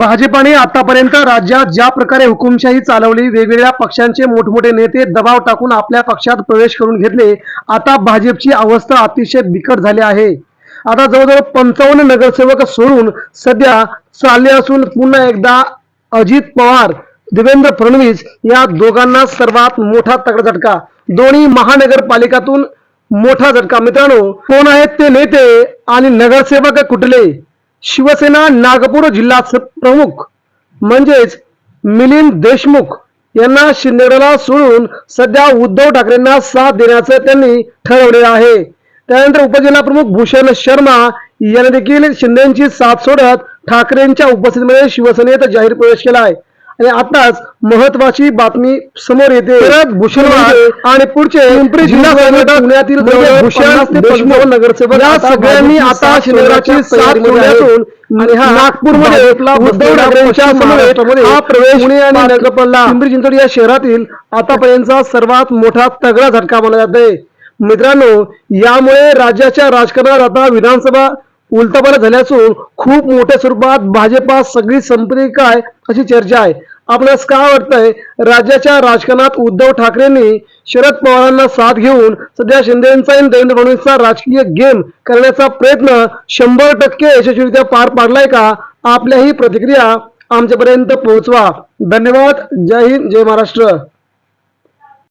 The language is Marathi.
भाजपाने आतापर्यंत राज्यात ज्या प्रकारे हुकुमशाही चालवली वेगवेगळ्या पक्षांचे मोठमोठे नेते दबाव टाकून आपल्या पक्षात प्रवेश करून घेतले आता भाजपची अवस्था अतिशय बिकट झाली आहे. आता जवळजवळ पंचावन्न नगरसेवक सोडून सध्या चालले असून पुन्हा एकदा अजित पवार देवेंद्र फडणवीस या दोघांना सर्वात मोठा तगडा झटका. दोन्ही महानगरपालिकातून मोठा झटका. मित्रांनो कोण आहेत ते नेते आणि नगरसेवक कुठले? शिवसेना नागपूर जिल्हा स- प्रमुख म्हणजेच मिलिंद देशमुख यांना शिंदेगडाला सोडून सध्या उद्धव ठाकरेंना साथ देण्याचं त्यांनी ठरवलेलं आहे. त्यानंतर उपजिल्हा प्रमुख भूषण शर्मा यांनी देखील शिंदेची साथ सोडत ठाकरेंच्या उपस्थितीमध्ये शिवसेनेत जाहीर प्रवेश केला आहे. आणि आताच महत्वाची बातमी समोर येते. भूषण वाघ आणि पुढचे पिंपरी जिल्हा पुण्यातील म्हणजे नगरसेवक सगळ्यांनी आता साथ सोडण्यातून आणि हा नागपूरमध्ये उद्धव ठाकरेंच्या समवेत हा प्रवेश पुणे आणि नगरपल्ला पिंपरी चिंचवड या शहरातील आतापर्यंतचा सर्वात मोठा तगडा झटका मानला जातोय. मित्रांनो यामुळे राज्याच्या राजकारणात आता विधानसभा उलटापाला झाली असून खूप मोठ्या स्वरूपात भाजपा सगळी संपली काय अशी चर्चा आहे. आपल्यास काय वाटतंय? राज्याच्या राजकारणात उद्धव ठाकरेंनी शरद पवारांना साथ घेऊन सध्या शिंदेचा आणि देवेंद्र फडणवीसचा राजकीय गेम करण्याचा प्रयत्न शंभर टक्के यशस्वीरित्या पार पाडलाय का? आपल्याही प्रतिक्रिया आमच्यापर्यंत पोहोचवा. धन्यवाद. जय हिंद जय महाराष्ट्र.